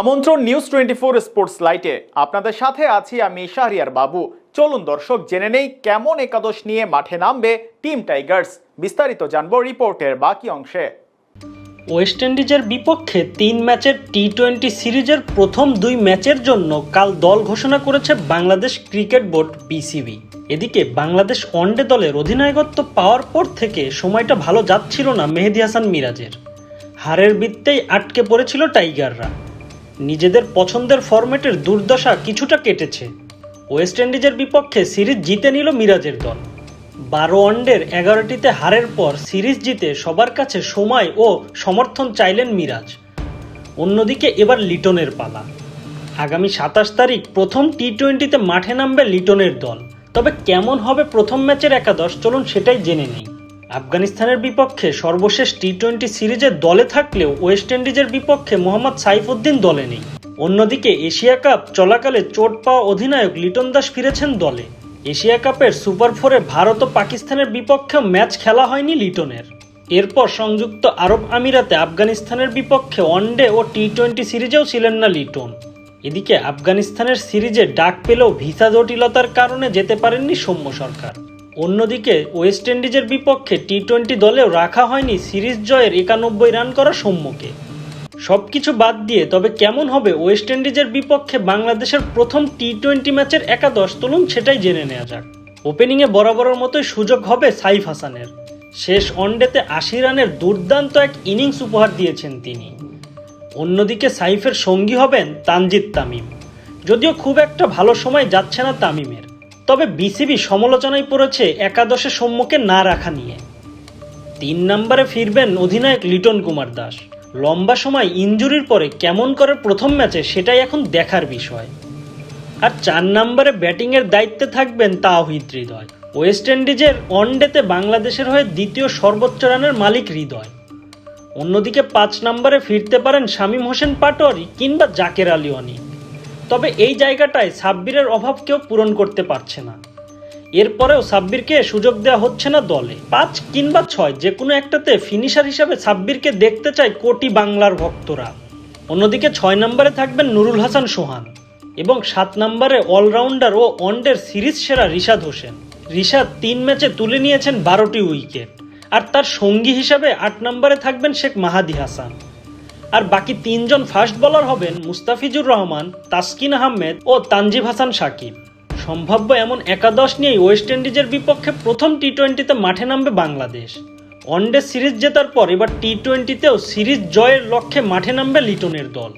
আমন্ত্রণ news twenty four sports লাইটে আপনাদের সাথে আছি আমি শাহরিয়ার বাবু। চলুন দর্শক, জেনে নেই কেমন একাদশ নিয়ে মাঠে নামবে টিম টাইগার্স বিস্তারিত জানব রিপোর্টের বাকি অংশে। ওয়েস্ট ইন্ডিজের বিপক্ষে তিন ম্যাচের টি টোয়েন্টি সিরিজের প্রথম দুই ম্যাচের জন্য কাল দল ঘোষণা করেছে বাংলাদেশ ক্রিকেট বোর্ড বিসিবি এদিকে বাংলাদেশ ওয়ানডে দলের অধিনায়কত্ব পাওয়ার পর থেকে সময়টা ভালো যাচ্ছিল না মেহেদি হাসান মিরাজের। হারের বৃত্তেই আটকে পড়েছিল টাইগাররা নিজেদের পছন্দের ফরম্যাটের দুর্দশা কিছুটা কেটেছে। ওয়েস্ট ইন্ডিজের বিপক্ষে সিরিজ জিতে নিল মিরাজের দল। বারো ওয়ানডের এগারোটিতে হারের পর সিরিজ জিতে সবার কাছে সময় ও সমর্থন চাইলেন মিরাজ। অন্যদিকে এবার লিটনের পালা। আগামী সাতাশ তারিখ প্রথম টি টোয়েন্টিতে মাঠে নামবে লিটনের দল। তবে কেমন হবে প্রথম ম্যাচের একাদশ চলুন সেটাই জেনে নিই। আফগানিস্তানের বিপক্ষে সর্বশেষ টি টোয়েন্টি সিরিজে দলে থাকলেও ওয়েস্ট ইন্ডিজের বিপক্ষে মোহাম্মদ সাইফুদ্দিন দলে নেই। অন্যদিকে এশিয়া কাপ চলাকালে চোট পাওয়া অধিনায়ক লিটন দাস ফিরেছেন দলে। এশিয়া কাপের সুপার ফোরে ভারত ও পাকিস্তানের বিপক্ষেও ম্যাচ খেলা হয়নি লিটনের। এরপর সংযুক্ত আরব আমিরাতে আফগানিস্তানের বিপক্ষে ওয়ানডে ও টি টোয়েন্টি সিরিজেও ছিলেন না লিটন। এদিকে আফগানিস্তানের সিরিজে ডাক পেলেও ভিসা জটিলতার কারণে যেতে পারেননি সৌম্য সরকার। অন্যদিকে ওয়েস্ট ইন্ডিজের বিপক্ষে টি টোয়েন্টি দলেও রাখা হয়নি সিরিজ জয়ের একানব্বই রান করা সৌম্যকে। সবকিছু বাদ দিয়ে, তবে কেমন হবে ওয়েস্ট ইন্ডিজের বিপক্ষে বাংলাদেশের প্রথম টি টোয়েন্টি ম্যাচের একাদশ তুলুন সেটাই জেনে নেওয়া যাক। ওপেনিংয়ে বরাবরের মতোই সুযোগ হবে সাইফ হাসানের। শেষ ওয়ানডেতে আশি রানের দুর্দান্ত এক ইনিংস উপহার দিয়েছেন তিনি। অন্যদিকে সাইফের সঙ্গী হবেন তানজিদ তামিম। যদিও খুব একটা ভালো সময় যাচ্ছে না তামিমের। তবে বিসিবি সমালোচনায় পড়েছে একাদশে সম্মুখে না রাখা নিয়ে। তিন নম্বরে ফিরবেন অধিনায়ক লিটন কুমার দাস। লম্বা সময় ইঞ্জুরির পরে কেমন করে প্রথম ম্যাচে সেটাই এখন দেখার বিষয়। আর চার নম্বরে ব্যাটিংয়ের দায়িত্বে থাকবেন তাওহিদ হৃদয়। ওয়েস্ট ইন্ডিজের ওয়ানডেতে বাংলাদেশের হয়ে দ্বিতীয় সর্বোচ্চ রানের মালিক হৃদয়। অন্যদিকে পাঁচ নম্বরে ফিরতে পারেন শামীম হোসেন পাটোয়ারি কিংবা জাকের আলী তবে এই জায়গাটায় সাব্বিরের অভাব কেউ পূরণ করতে পারছে না। এরপরেও সাব্বিরকে সুযোগ দেওয়া হচ্ছে না দলে। পাঁচ কিংবা ছয় যে কোনো একটাতে ফিনিশার হিসাবে সাব্বিরকে দেখতে চায় কোটি বাংলার ভক্তরা। অন্যদিকে ছয় নম্বরে থাকবেন নুরুল হাসান সোহান এবং সাত নম্বরে অলরাউন্ডার ও ওয়ানডের সিরিজ সেরা রিশাদ হোসেন। রিশাদ তিন ম্যাচে তুলে নিয়েছেন বারোটি উইকেট। আর তার সঙ্গী হিসাবে আট নম্বরে থাকবেন শেখ মাহাদি হাসান। আর বাকি তিনজন ফাস্ট বলার হবেন মুস্তাফিজুর রহমান, তাসকিন আহমেদ ও তানজিব হাসান সাকিব। সম্ভাব্য এমন একাদশ নিয়েই ওয়েস্ট ইন্ডিজের বিপক্ষে প্রথম টি টোয়েন্টিতে মাঠে নামবে বাংলাদেশ। ওয়ানডে সিরিজ জেতার পর এবার টি টোয়েন্টিতেও সিরিজ জয়ের লক্ষ্যে মাঠে নামবে লিটনের দল।